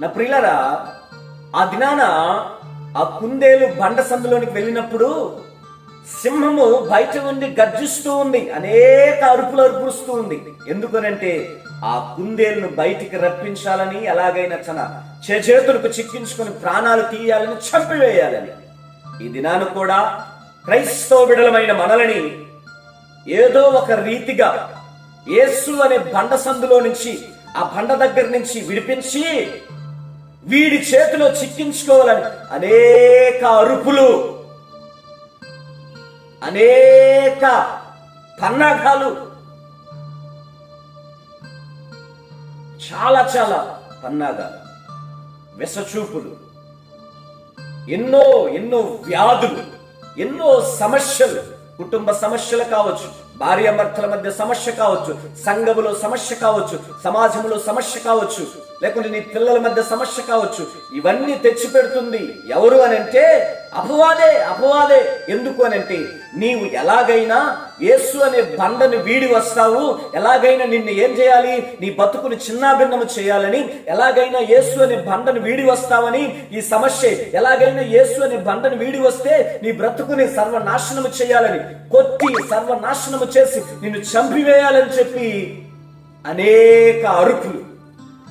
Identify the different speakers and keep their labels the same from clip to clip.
Speaker 1: నా ప్రియులరా ఆ దినాన ఆ కుందేలు బండ సందులోనికి వెళ్ళినప్పుడు సింహము బయట ఉండి గర్జిస్తూ ఉంది అనేక అరుపులు అరుపుస్తూ ఉంది. ఎందుకనంటే ఆ కుందేలును బయటికి రప్పించాలని ఎలాగైనా తన చేతులకు చిక్కించుకొని ప్రాణాలు తీయాలని చంపివేయాలని. ఈ దినాన కూడా క్రైస్తవ విడలమైన మనలని ఏదో ఒక రీతిగా యేసు అనే బండ సందులో నుంచి ఆ బండ దగ్గర నుంచి విడిపించి వీడి చేతిలో చిక్కించుకోవాలని అనేక అరుపులు అనేక పన్నాగాలు చాలా చాలా పన్నాగాలు విసచూపులు ఎన్నో ఎన్నో వ్యాధులు ఎన్నో సమస్యలు కుటుంబ సమస్యలు కావచ్చు. భార్యాభర్తల మధ్య సమస్య కావచ్చు సంఘములో సమస్య కావచ్చు సమాజంలో సమస్య కావచ్చు లేకుంటే నీ పిల్లల మధ్య సమస్య కావచ్చు ఇవన్నీ తెచ్చి పెడుతుంది ఎవరు అని అంటే అపవాదే అపవాదే. ఎందుకు అని అంటే నీవు ఎలాగైనా యేసు అనే బండను వీడి వస్తావు ఎలాగైనా నిన్ను ఏం చేయాలి? నీ బతుకుని చిన్నాభిన్నము చేయాలని ఎలాగైనా యేసు అనే బండను వీడి వస్తావని ఈ సమస్య. ఎలాగైనా యేసు అనే బండను వీడి వస్తే నీ బ్రతుకుని సర్వనాశనము చేయాలని కొట్టి సర్వనాశనము చేసి నిన్ను చంపివేయాలని చెప్పి అనేక అరుపులు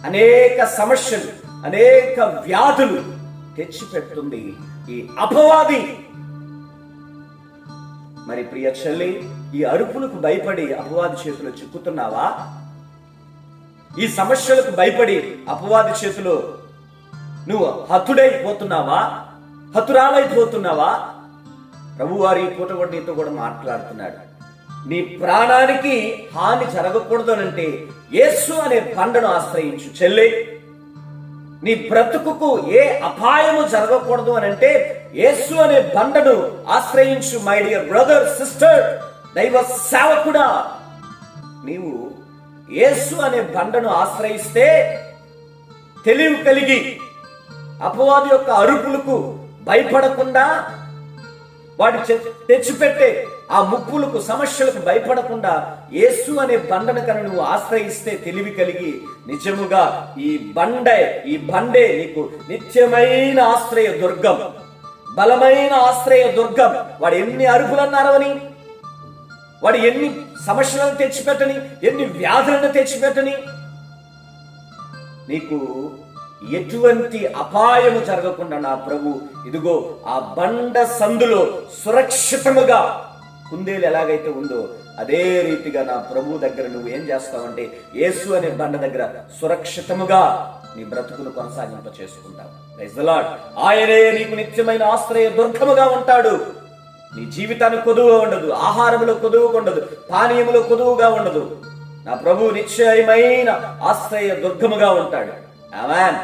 Speaker 1: అనేక సమస్యలు అనేక వ్యాధులు తెచ్చిపెడుతుంది ఈ అపవాది. మరి ప్రియ చెల్లి ఈ అరుపులకు భయపడి అపవాది చేతిలో చిక్కుతున్నావా? ఈ సమస్యలకు భయపడి అపవాది చేతిలో నువ్వు హతుడైపోతున్నావా? హతురాలైపోతున్నావా? ప్రభువారి పూట కూడా నీతో కూడా మాట్లాడుతున్నాడు. నీ ప్రాణానికి హాని జరగకూడదు అంటే యేసు అనే బండను ఆశ్రయించు చెల్లి. నీ బ్రతుకుకు ఏ అపాయము జరగకూడదు అని అంటే యేసు అనే బండను ఆశ్రయించు మై డియర్ బ్రదర్ సిస్టర్ దైవ సేవకుడా. నీవు యేసు అనే బండను ఆశ్రయిస్తే తెలివి కలిగి అపవాది యొక్క అరుపులకు భయపడకుండా వాటి తెచ్చిపెట్టే ఆ ముప్పులకు సమస్యలకు భయపడకుండా యేసు అనే బండను కను నువ్వు ఆశ్రయిస్తే తెలివి కలిగి నిజముగా ఈ బండే ఈ బండే నీకు నిత్యమైన ఆశ్రయ దుర్గం బలమైన ఆశ్రయ దుర్గం. వాడు ఎన్ని అరుపులన్నారవని వాడు ఎన్ని సమస్యలను తెచ్చిపెట్టని ఎన్ని వ్యాధులను తెచ్చిపెట్టని. నీకు ఎటువంటి అపాయము జరగకుండా నా ప్రభు ఇదిగో ఆ బండ సందులో సురక్షితముగా కుందేలు ఎలాగైతే ఉందో అదే రీతిగా నా ప్రభు దగ్గర నువ్వు ఏం చేస్తావంటే యేసు అనే బండ దగ్గర సురక్షితముగా నీ బ్రతుకును కొనసాగింప చేసుకుంటావు ఆయనే నీకు నిత్యమైన ఆశ్రయ దుర్గముగా ఉంటాడు. నీ జీవితానికి కొదువుగా ఉండదు ఆహారములో కొదువుగా ఉండదు పానీయములో కొదువుగా ఉండదు. నా ప్రభు నిశ్చయమైన ఆశ్రయ దుర్గముగా ఉంటాడు. ఆమెన్